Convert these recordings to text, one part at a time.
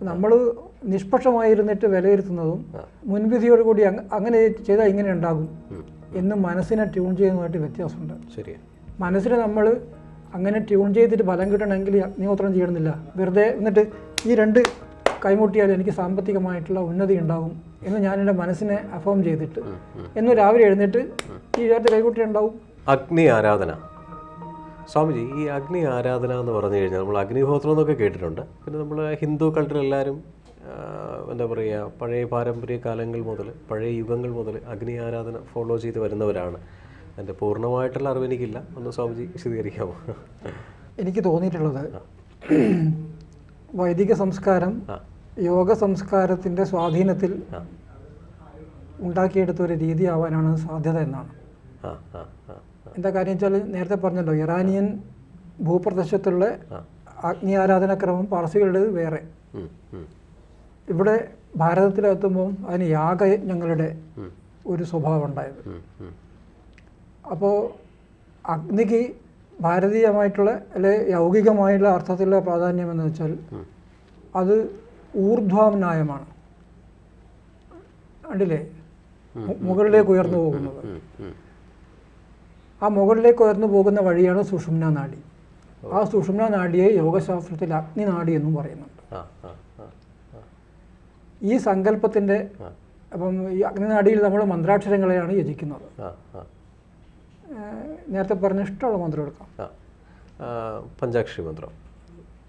നമ്മൾ നിഷ്പക്ഷമായിരുന്നിട്ട് വിലയിരുത്തുന്നതും മുൻവിധിയോട് കൂടി അങ്ങനെ ചെയ്താൽ ഇങ്ങനെ ഉണ്ടാകും എന്ന് മനസ്സിനെ ട്യൂൺ ചെയ്യുന്നതായിട്ട് വ്യത്യാസമുണ്ട്. ശരിയാണ് മനസ്സിനെ നമ്മൾ അങ്ങനെ ട്യൂൺ ചെയ്തിട്ട് ഫലം കിട്ടണമെങ്കിൽ അഗ്നിഹോത്രം ചെയ്യണമെന്നില്ല. വെറുതെ എന്നിട്ട് ഈ രണ്ട് കൈമുട്ടിയാൽ എനിക്ക് സാമ്പത്തികമായിട്ടുള്ള ഉന്നതി ഉണ്ടാകും എന്ന് ഞാൻ എന്റെ മനസ്സിനെ അഫോം ചെയ്തിട്ട് എന്ന് രാവിലെ എഴുന്നേറ്റ് ഈ വിചാരത്തിൽ കൈകുട്ടി ഉണ്ടാവും അഗ്നി ആരാധന. സ്വാമിജി ഈ അഗ്നി ആരാധന എന്ന് പറഞ്ഞു കഴിഞ്ഞാൽ നമ്മൾ അഗ്നിഹോത്രം എന്നൊക്കെ കേട്ടിട്ടുണ്ട്. പിന്നെ നമ്മൾ ഹിന്ദു കൾച്ചർ എല്ലാവരും എന്താ പറയുക പഴയ പാരമ്പര്യ കാലങ്ങൾ മുതൽ പഴയ യുഗങ്ങൾ മുതൽ അഗ്നി ആരാധന ഫോളോ ചെയ്ത് വരുന്നവരാണ്. എന്റെ പൂർണമായിട്ടുള്ള അറിവ് എനിക്കില്ല. ഒന്ന് സ്വാമിജി വിശദീകരിക്കാമോ? എനിക്ക് തോന്നിയിട്ടുള്ളത് വൈദിക സംസ്കാരം യോഗ സംസ്കാരത്തിന്റെ സ്വാധീനത്തിൽ ഉണ്ടാക്കിയെടുത്ത ഒരു രീതി ആവാനാണ് സാധ്യത എന്നാണ്. ആ ആ ആ. എന്താ കാര്യം വെച്ചാൽ നേരത്തെ പറഞ്ഞല്ലോ ഇറാനിയൻ ഭൂപ്രദേശത്തുള്ള. അഗ്നി ആരാധനാക്രമം പാർസികളുടേത് വേറെ. ഇവിടെ ഭാരതത്തിലെത്തുമ്പോൾ അതിന് യാഗയജ്ഞങ്ങളുടെ ഒരു സ്വഭാവം ഉണ്ടായത്. അപ്പോൾ അഗ്നിക്ക് ഭാരതീയമായിട്ടുള്ള അല്ലെ യൗകികമായിട്ടുള്ള അർത്ഥത്തിലുള്ള പ്രാധാന്യം എന്ന് വെച്ചാൽ അത് ഊർധ്വാമനായമാണ് കണ്ടില്ലേ? മുകളിലേക്ക് ഉയർന്നു പോകുന്നത്. ആ മുകളിലേക്ക് ഉയർന്നു പോകുന്ന വഴിയാണ് സുഷുമ്ന നാഡി ആ സുഷുമ്ന നാഡിയെ യോഗശാസ്ത്രത്തിൽ അഗ്നി നാഡി എന്നും പറയുന്നുണ്ട്. ഈ സങ്കല്പത്തിന്റെ ആ. അപ്പം ഈ അഗ്നിനാടിയിൽ നമ്മൾ മന്ത്രാക്ഷരങ്ങളെയാണ് യജിക്കുന്നത്. നേരത്തെ പറഞ്ഞ ഇഷ്ടമുള്ള മന്ത്രം എടുക്കാം. പഞ്ചാക്ഷരി മന്ത്രം.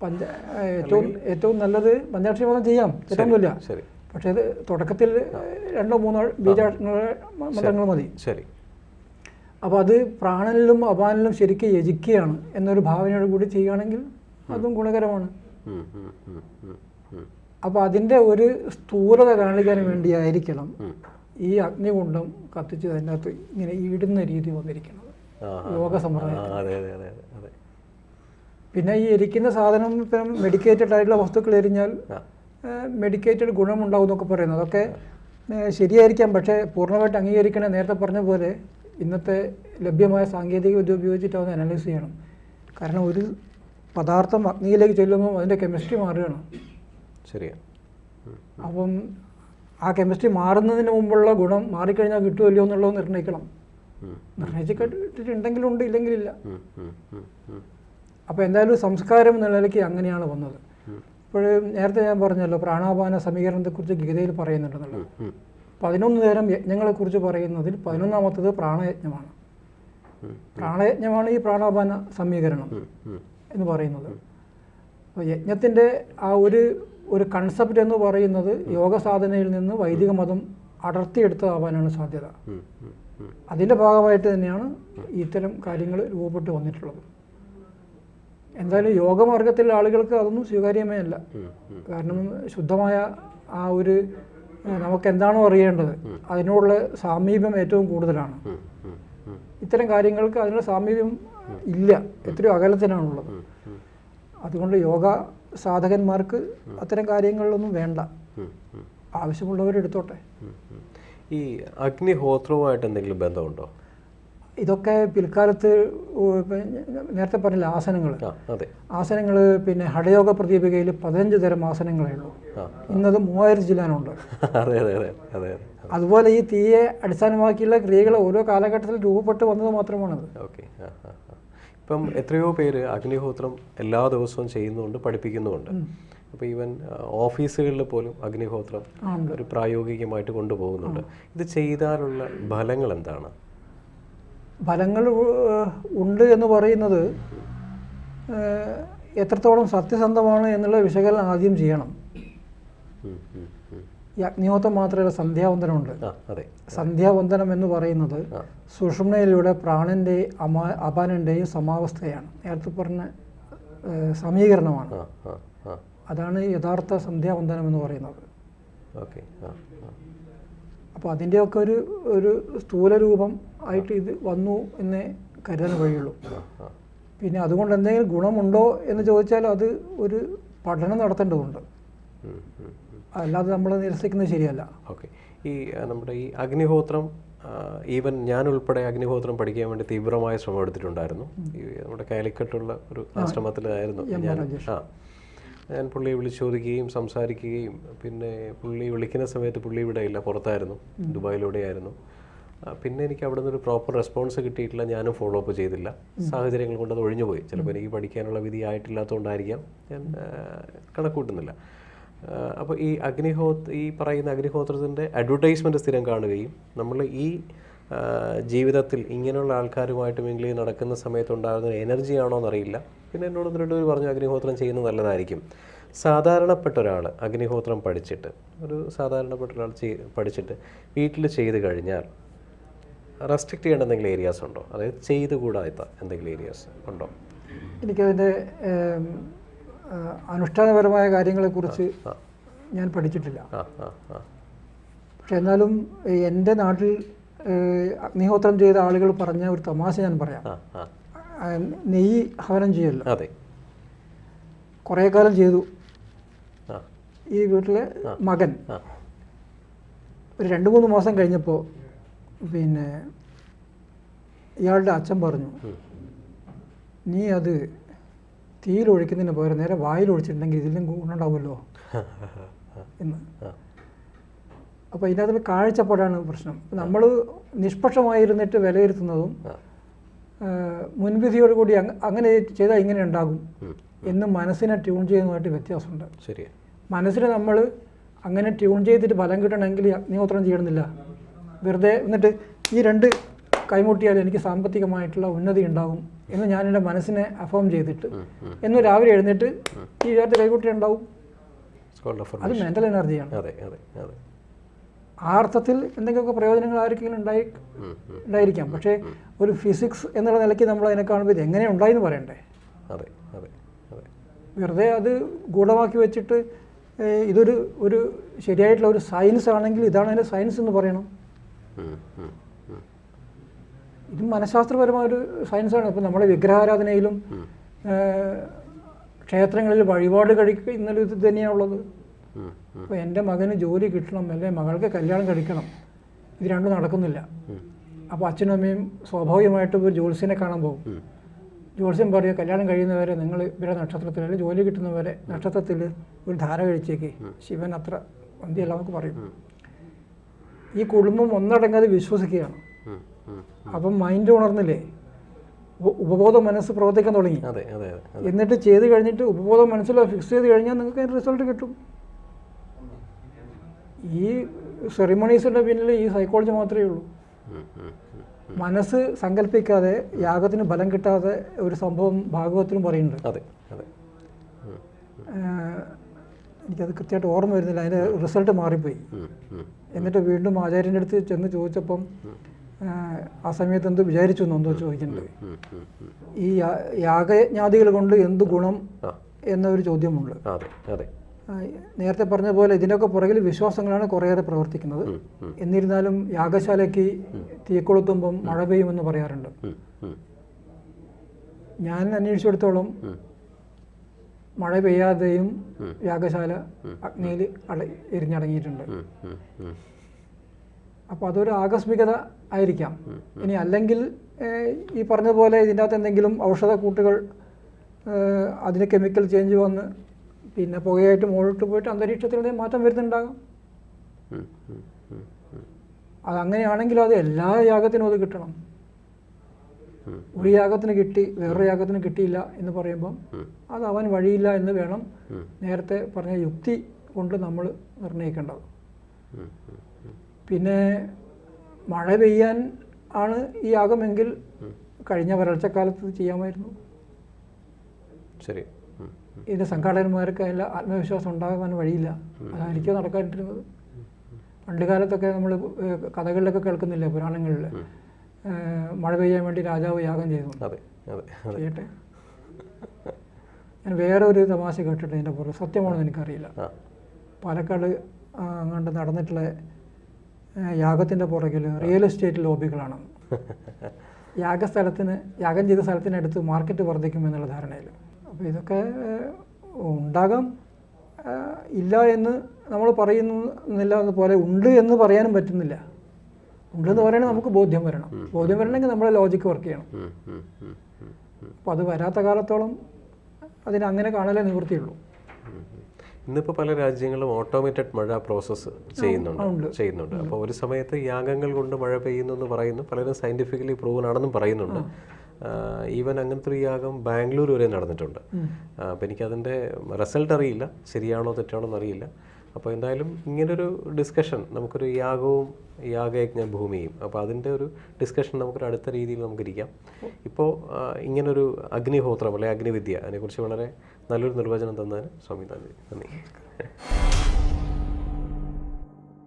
പഞ്ച ഏറ്റവും ഏറ്റവും നല്ലത് പഞ്ചാക്ഷരി മന്ത്രം ചെയ്യാം. തെറ്റൊന്നുമില്ല പക്ഷേ ഇത് തുടക്കത്തിൽ രണ്ടോ മൂന്നോ ബീജാക്ഷരങ്ങൾ മന്ത്രങ്ങൾ മതി. ശരി. അപ്പോൾ അത് പ്രാണനിലും അപാനിലും ശരിക്കും യജിക്കുകയാണ് എന്നൊരു ഭാവനയോട് കൂടി ചെയ്യുകയാണെങ്കിൽ അതും ഗുണകരമാണ്. അപ്പോൾ അതിന്റെ ഒരു സ്ഥൂലത കാണിക്കാൻ വേണ്ടിയായിരിക്കണം. ഈ അഗ്നികുണ്ടം കത്തിച്ച് അതിന്റെ അകത്ത് ഇങ്ങനെ ഇടുന്ന രീതി വന്നിരിക്കുന്നത്. യോഗ സമ്പ്രദായം പിന്നെ ഈ എരിക്കുന്ന സാധനം ഇപ്പം മെഡിക്കേറ്റഡ് ആയിട്ടുള്ള വസ്തുക്കൾ എരിഞ്ഞാൽ മെഡിക്കേറ്റഡ് ഗുണമുണ്ടാവും എന്നൊക്കെ പറയുന്നത്. അതൊക്കെ ശരിയായിരിക്കാം പക്ഷേ പൂർണമായിട്ട് അംഗീകരിക്കണേ നേരത്തെ പറഞ്ഞ പോലെ ഇന്നത്തെ ലഭ്യമായ സാങ്കേതിക വിദ്യ ഉപയോഗിച്ചിട്ട് അത് അനലൈസ് ചെയ്യണം. കാരണം ഒരു പദാർത്ഥം അഗ്നിയിലേക്ക് ചെല്ലുമ്പോൾ അതിന്റെ കെമിസ്ട്രി മാറുകയാണ്. ശരിയാ. അപ്പം ആ കെമിസ്ട്രി മാറുന്നതിന് മുമ്പുള്ള ഗുണം മാറിക്കഴിഞ്ഞാൽ കിട്ടുമല്ലോ എന്നുള്ളത് നിർണയിക്കണം. നിർണയിച്ചിട്ടുണ്ടെങ്കിലും ഉണ്ട് ഇല്ലെങ്കിലില്ല അപ്പോൾ എന്തായാലും സംസ്കാരം എന്ന നിലയ്ക്ക് അങ്ങനെയാണ് വന്നത്. ഇപ്പോഴും ഇപ്പോൾ നേരത്തെ ഞാൻ പറഞ്ഞല്ലോ പ്രാണാപാന സമീകരണത്തെക്കുറിച്ച് ഗീതയിൽ പറയുന്നുണ്ടെന്നുള്ളത്. പതിനൊന്ന് തരം യജ്ഞങ്ങളെക്കുറിച്ച് പറയുന്നതിൽ പതിനൊന്നാമത്തത് പ്രാണയജ്ഞമാണ്. പ്രാണയജ്ഞമാണ് ഈ പ്രാണാപാന സമീകരണം. എന്ന് പറയുന്നത്. അപ്പോൾ യജ്ഞത്തിന്റെ ആ ഒരു ഒരു കൺസെപ്റ്റ് എന്ന് പറയുന്നത് യോഗ സാധനയിൽ നിന്ന് വൈദിക മതം അടർത്തിയെടുത്തതാവാനാണ് സാധ്യത. അതിന്റെ ഭാഗമായിട്ട് തന്നെയാണ് ഇത്തരം കാര്യങ്ങൾ രൂപപ്പെട്ട് വന്നിട്ടുള്ളത്. എന്തായാലും യോഗമാർഗത്തിലുള്ള ആളുകൾക്ക് അതൊന്നും സ്വീകാര്യമേ അല്ല. കാരണം ശുദ്ധമായ ആ ഒരു നമുക്ക് എന്താണോ അറിയേണ്ടത് അതിനോടുള്ള സാമീപ്യം ഏറ്റവും കൂടുതലാണ്. ഇത്തരം കാര്യങ്ങൾക്ക് അതിനുള്ള സാമീപ്യം ഇല്ല. എത്രയോ അകലത്തിനാണുള്ളത് അതുകൊണ്ട് യോഗ സാധകന്മാർക്ക് അത്തരം കാര്യങ്ങളിലൊന്നും വേണ്ട. ആവശ്യമുള്ളവരെടുത്തോട്ടെ. ഈ അഗ്നിഹോത്രവുമായിട്ട് എന്തെങ്കിലും ബന്ധമുണ്ടോ? ഇതൊക്കെ പിൽക്കാലത്ത് നേരത്തെ പറഞ്ഞില്ല ആസനങ്ങൾ ആസനങ്ങൾ പിന്നെ ഹഠയോഗ പ്രദീപികയിൽ പതിനഞ്ച് തരം ആസനങ്ങളേ ഉള്ളൂ. ഇന്നത് മൂവായിരം ജില്ലാനുണ്ട്. അതെ അതെ അതെ അതെ അതെ. അതുപോലെ ഈ തീയെ അടിസ്ഥാനമാക്കിയുള്ള ക്രിയകൾ ഓരോ കാലഘട്ടത്തിൽ രൂപപ്പെട്ട് വന്നത് മാത്രമാണത്. ഇപ്പം എത്രയോ പേര് അഗ്നിഹോത്രം എല്ലാ ദിവസവും ചെയ്യുന്നുണ്ട് പഠിപ്പിക്കുന്നുമുണ്ട്. അപ്പോൾ ഈവൻ ഓഫീസുകളിൽ പോലും അഗ്നിഹോത്രം ഒരു പ്രായോഗികമായിട്ട് കൊണ്ടുപോകുന്നുണ്ട്. ഇത് ചെയ്താലുള്ള ഫലങ്ങൾ എന്താണ് ഫലങ്ങൾ ഉണ്ട് എന്ന് പറയുന്നത് എത്രത്തോളം സത്യസന്ധമാണ് എന്നുള്ള വിശകലനം ആദ്യം ചെയ്യണം. ഈ അഗ്നിഹോത്രം മാത്രമല്ല സന്ധ്യാവന്തനമുണ്ട്. സന്ധ്യാവന്തനം എന്ന് പറയുന്നത് സുഷുമ്നയിലൂടെ പ്രാണന്റെ അമാ അപാനന്റെയും സമാവസ്ഥയാണ്. നേരത്തെ പറഞ്ഞ സമീകരണമാണ്. അതാണ് യഥാർത്ഥ സന്ധ്യാവന്തനം എന്ന് പറയുന്നത്. ഓക്കെ അപ്പോൾ അതിന്റെയൊക്കെ ഒരു ഒരു സ്ഥൂല രൂപം ആയിട്ട് ഇത് വന്നു എന്നേ കരുതാൻ ആ പിന്നെ അതുകൊണ്ട് എന്തെങ്കിലും ഗുണമുണ്ടോ എന്ന് ചോദിച്ചാൽ അത് ഒരു പഠനം നടത്തേണ്ടതുണ്ട്. അല്ലാതെ നമ്മൾ നിരസിക്കുന്നത് ശരിയല്ല. ഓക്കെ. ഈ നമ്മുടെ ഈ അഗ്നിഹോത്രം ഈവൻ ഞാൻ ഉൾപ്പെടെ അഗ്നിഹോത്രം പഠിക്കാൻ വേണ്ടി തീവ്രമായ ശ്രമം എടുത്തിട്ടുണ്ടായിരുന്നു. ഈ നമ്മുടെ കാലിക്കട്ടുള്ള ഒരു ആശ്രമത്തിലായിരുന്നു ഞാൻ. ആ. ഞാൻ പുള്ളിയെ വിളിച്ച് ചോദിക്കുകയും സംസാരിക്കുകയും പിന്നെ പുള്ളി വിളിക്കുന്ന സമയത്ത് പുള്ളി ഇവിടെ ഇല്ല പുറത്തായിരുന്നു ദുബായിലൂടെയായിരുന്നു. ആയിരുന്നു പിന്നെ എനിക്ക് അവിടെ നിന്നൊരു പ്രോപ്പർ റെസ്പോൺസ് കിട്ടിയിട്ടില്ല ഞാനും ഫോളോ അപ്പ് ചെയ്തില്ല. സാഹചര്യങ്ങൾ കൊണ്ട് അത് ഒഴിഞ്ഞുപോയി ചിലപ്പോൾ എനിക്ക് പഠിക്കാനുള്ള വിധി ആയിട്ടില്ലാത്തതുകൊണ്ടായിരിക്കാം ഞാൻ കണക്കൂട്ടുന്നില്ല. അപ്പോൾ ഈ അഗ്നിഹോത്ര ഈ പറയുന്ന അഗ്നിഹോത്രത്തിന്റെ അഡ്വർടൈസ്മെന്റ് സ്ഥിരം കാണുകയും നമ്മൾ ഈ ജീവിതത്തിൽ ഇങ്ങനെയുള്ള ആൾക്കാരുമായിട്ട് മിങ്കിൾ ചെയ്ത് നടക്കുന്ന സമയത്തുണ്ടാകുന്ന എനർജി ആണോ എന്നറിയില്ല. പിന്നെ എന്നോട് രണ്ടുപേർ പറഞ്ഞു അഗ്നിഹോത്രം ചെയ്യുന്നത് നല്ലതായിരിക്കും. സാധാരണപ്പെട്ട ഒരാൾ അഗ്നിഹോത്രം പഠിച്ചിട്ട് ഒരു സാധാരണപ്പെട്ട ഒരാൾ ചെയ് പഠിച്ചിട്ട് വീട്ടിൽ ചെയ്ത് കഴിഞ്ഞാൽ റെസ്ട്രിക്റ്റ് ചെയ്യേണ്ട എന്തെങ്കിലും ഏരിയാസ് ഉണ്ടോ? അതായത് ചെയ്തുകൂടാത്ത എന്തെങ്കിലും ഏരിയാസ് ഉണ്ടോ? എനിക്കതിന്റെ അനുഷ്ഠാനപരമായ കാര്യങ്ങളെക്കുറിച്ച് ഞാൻ പഠിച്ചിട്ടില്ല. പക്ഷെ എന്നാലും എന്റെ നാട്ടിൽ അഗ്നിഹോത്രം ചെയ്ത ആളുകൾ പറഞ്ഞ ഒരു തമാശ ഞാൻ പറയാം. നെയ്യ് ഹവനം ചെയ്യല്ലോ. അതെ. കുറേ കാലം ചെയ്തു. ഈ വീട്ടിലെ മകൻ. ഒരു രണ്ട് മൂന്ന് മാസം കഴിഞ്ഞപ്പോൾ പിന്നെ ഇയാളുടെ അച്ഛൻ പറഞ്ഞു നീ അത് തീയിലൊഴിക്കുന്നതിന് പകരം നേരെ വായിൽ ഒഴിച്ചിട്ടുണ്ടെങ്കിൽ ഇതിലും ഗുണമുണ്ടാവുമല്ലോ. എന്ന്. അപ്പോൾ ഇതിനകത്ത് കാഴ്ചപ്പാടാണ് പ്രശ്നം. നമ്മൾ നിഷ്പക്ഷമായിരുന്നിട്ട് വിലയിരുത്തുന്നതും മുൻവിധിയോട് കൂടി അങ്ങനെ ചെയ്താൽ ഇങ്ങനെ ഉണ്ടാകും എന്ന് മനസ്സിനെ ട്യൂൺ ചെയ്യുന്നതുമായിട്ട് വ്യത്യാസമുണ്ട്. ശരി മനസ്സിനെ നമ്മൾ അങ്ങനെ ട്യൂൺ ചെയ്തിട്ട് ഫലം കിട്ടണമെങ്കിൽ അഗ്നിഹോത്രം ചെയ്യണമെന്നില്ല. വെറുതെ എന്നിട്ട് ഈ രണ്ട് കൈമുട്ടിയാൽ എനിക്ക് സാമ്പത്തികമായിട്ടുള്ള ഉന്നതി ഉണ്ടാകും എന്ന് ഞാൻ എന്റെ മനസ്സിനെ അഫോം ചെയ്തിട്ട്. എന്ന് രാവിലെ എഴുന്നേറ്റ് ഈ വിചാരത്തെ കൈമുട്ടി ഉണ്ടാവും അത് മെന്റൽ എനർജിയാണ് അതെ അതെ അതെ. ആ അർത്ഥത്തിൽ എന്തെങ്കിലുമൊക്കെ പ്രയോജനങ്ങൾ ആർക്കെങ്കിലും ഉണ്ടായി. ഉണ്ടായിരിക്കാം. പക്ഷേ ഒരു ഫിസിക്സ് എന്നുള്ള നിലയ്ക്ക് നമ്മൾ അതിനെ കാണുമ്പോൾ ഇത് എങ്ങനെ ഉണ്ടായി എന്ന് പറയണ്ടേ? അതെ അതെ അതെ. വെറുതെ അത് ഗൂഢമാക്കി വെച്ചിട്ട് ഇതൊരു ഒരു ശരിയായിട്ടുള്ള ഒരു സയൻസ് ആണെങ്കിൽ ഇതാണ് അതിന്റെ സയൻസ് എന്ന് പറയണം. ഇത് മനഃശാസ്ത്രപരമായ ഒരു സയൻസാണ് ഇപ്പം നമ്മുടെ വിഗ്രഹാരാധനയിലും ക്ഷേത്രങ്ങളിൽ വഴിപാട് കഴിക്കുന്നതിൽ ഇത് തന്നെയാണുള്ളത്. അപ്പോൾ എന്റെ മകന് ജോലി കിട്ടണം അല്ലെങ്കിൽ മകൾക്ക് കല്യാണം കഴിക്കണം. ഇത് രണ്ടും നടക്കുന്നില്ല. അപ്പോൾ അച്ഛനും അമ്മയും സ്വാഭാവികമായിട്ടും ഒരു ജോത്സ്യനെ കാണാൻ പോകും. ജോത്സ്യം പറയുക കല്യാണം കഴിയുന്നവരെ നിങ്ങൾ ഇവരെ നക്ഷത്രത്തിൽ അല്ലെങ്കിൽ ജോലി കിട്ടുന്നവരെ നക്ഷത്രത്തിൽ ഒരു ധാര കഴിച്ചേക്ക്. ശിവൻ അത്ര വന്തിയല്ല നമുക്ക് പറയും. ഈ കുടുംബം ഒന്നടങ്ങാതെ വിശ്വസിക്കുകയാണ്. അപ്പം മൈൻഡ് ഉണർന്നില്ലേ? ഉപബോധ മനസ്സ് പ്രവർത്തിക്കാൻ തുടങ്ങി. എന്നിട്ട് ചെയ്ത് കഴിഞ്ഞിട്ട് ഉപബോധ മനസ്സിൽ ഫിക്സ് ചെയ്ത് കഴിഞ്ഞാൽ നിങ്ങൾക്ക് അതിന് റിസൾട്ട് കിട്ടും. ഈ സെറിമണീസിന്റെ പിന്നിൽ ഈ സൈക്കോളജി മാത്രമേ ഉള്ളൂ. മനസ്സ് സങ്കല്പിക്കാതെ യാഗത്തിന് ബലം കിട്ടാതെ ഒരു സംഭവം ഭാഗവത്തിലും പറയുന്നുണ്ട്. അതെ അതെ. എനിക്കത് കൃത്യമായിട്ട് ഓർമ്മ വരുന്നില്ല. അതിന്റെ റിസൾട്ട് മാറിപ്പോയി. എന്നിട്ട് വീണ്ടും ആചാര്യന്റെ അടുത്ത് ചെന്ന് ചോദിച്ചപ്പം ആ സമയത്ത് എന്ത് വിചാരിച്ചു എന്നോ എന്തോ ചോദിക്കുന്നുണ്ട്. ഈ യാ- യാഗജ്ഞാതികൾ കൊണ്ട് എന്ത് ഗുണം എന്നൊരു ചോദ്യമുണ്ട്. അതെ അതെ. നേരത്തെ പറഞ്ഞ പോലെ ഇതിനൊക്കെ പുറകിൽ വിശ്വാസങ്ങളാണ് കുറേയേറെ പ്രവർത്തിക്കുന്നത്. എന്നിരുന്നാലും യാഗശാലയ്ക്ക് തീക്കൊളുത്തുമ്പം മഴ പെയ്യുമെന്ന് പറയാറുണ്ട്. ഞാൻ അന്വേഷിച്ചിടത്തോളം. മഴ പെയ്യാതെയും യാഗശാല അഗ്നിയിൽ എരിഞ്ഞടങ്ങിയിട്ടുണ്ട്. അപ്പോൾ അതൊരു ആകസ്മികത ആയിരിക്കാം. ഇനി അല്ലെങ്കിൽ ഈ പറഞ്ഞതുപോലെ ഇതിന്റെ അകത്ത് എന്തെങ്കിലും ഔഷധക്കൂട്ടുകൾ കൂട്ടുകൾ അതിന് കെമിക്കൽ ചേഞ്ച് വന്ന് പിന്നെ പുകയായിട്ട് മുകളിലോട്ട് പോയിട്ട് അന്തരീക്ഷത്തിൽ എന്തെങ്കിലും മാറ്റം വരുന്നുണ്ടാകാം. അത് അങ്ങനെയാണെങ്കിൽ അത് എല്ലാ യാഗത്തിനും അത് കിട്ടണം. ഒരു യാഗത്തിന് കിട്ടി വേറൊരു യാഗത്തിന് കിട്ടിയില്ല എന്ന് പറയുമ്പം. അത് അവൻ വഴിയില്ല എന്ന് വേണം നേരത്തെ പറഞ്ഞ യുക്തി കൊണ്ട് നമ്മൾ നിർണയിക്കേണ്ടത്. പിന്നെ മഴ പെയ്യാൻ ആണ് ഈ യാഗമെങ്കിൽ കഴിഞ്ഞ വരൾച്ചക്കാലത്ത് ചെയ്യാമായിരുന്നു. ശരി. ഇതിന്റെ സംഘാടകന്മാർക്ക് അതിൽ ആത്മവിശ്വാസം ഉണ്ടാകാൻ വഴിയില്ല. അതായിരിക്കും നടക്കാനിട്ടിരുന്നത്. പണ്ട് കാലത്തൊക്കെ നമ്മൾ കഥകളിലൊക്കെ കേൾക്കുന്നില്ലേ പുരാണങ്ങളിൽ? മഴ പെയ്യാൻ വേണ്ടി രാജാവ് യാഗം ചെയ്തു ചെയ്യട്ടെ? ഞാൻ വേറെ ഒരു തമാശ കേട്ടിട്ട് ഇതിന്റെ പുറത്ത് സത്യമാണെന്ന് എനിക്കറിയില്ല. പാലക്കാട് അങ്ങോട്ട് നടന്നിട്ടുള്ള യാഗത്തിന്റെ പുറകിൽ റിയൽ എസ്റ്റേറ്റ് ലോബികളാണ്. യാഗസ്ഥലത്തിന് യാഗം ചെയ്ത സ്ഥലത്തിനടുത്ത് മാർക്കറ്റ് വർദ്ധിക്കും എന്നുള്ള ധാരണയിൽ. അപ്പോൾ ഇതൊക്കെ ഉണ്ടാകാം. ഇല്ല എന്ന് നമ്മൾ പറയുന്നില്ല പോലെ ഉണ്ട് എന്ന് പറയാനും പറ്റുന്നില്ല. ഉണ്ടെന്ന് പറയണമെങ്കിൽ നമുക്ക് ബോധ്യം വരണം. ബോധ്യം വരണമെങ്കിൽ നമ്മളെ ലോജിക്ക് വർക്ക് ചെയ്യണം. അപ്പോൾ അത് വരാത്ത കാലത്തോളം അതിനെ അങ്ങനെ കാണാനേ നിവൃത്തിയുള്ളൂ. ഇന്നിപ്പോൾ പല രാജ്യങ്ങളും ഓട്ടോമേറ്റഡ് മഴ പ്രോസസ്സ് ചെയ്യുന്നുണ്ട് ചെയ്യുന്നുണ്ട്. അപ്പോൾ ഒരു സമയത്ത് യാഗങ്ങൾ കൊണ്ട് മഴ പെയ്യുന്നു എന്ന് പറയുന്നു. പലരും സയന്റിഫിക്കലി പ്രൂവൻ ആണെന്നും പറയുന്നുണ്ട്. ഈവൻ അങ്ങനത്തെ ഒരു യാഗം ബാംഗ്ലൂർ വരെ നടന്നിട്ടുണ്ട്. അപ്പോൾ എനിക്കതിന്റെ റിസൾട്ട് അറിയില്ല. ശരിയാണോ തെറ്റാണോ എന്നറിയില്ല അപ്പോൾ എന്തായാലും ഇങ്ങനൊരു ഡിസ്കഷൻ നമുക്കൊരു യാഗവും യാഗയജ്ഞ ഭൂമിയും. അപ്പോൾ അതിന്റെ ഒരു ഡിസ്കഷൻ നമുക്കൊരു അടുത്ത രീതിയിൽ നമുക്കിരിക്കാം. ഇപ്പോൾ ഇങ്ങനൊരു അഗ്നിഹോത്രം അല്ലെങ്കിൽ അഗ്നിവിദ്യ അതിനെക്കുറിച്ച് വളരെ നല്ലൊരു നിർവചനം തന്നതിന് സ്വാമി നന്ദി. നന്ദി.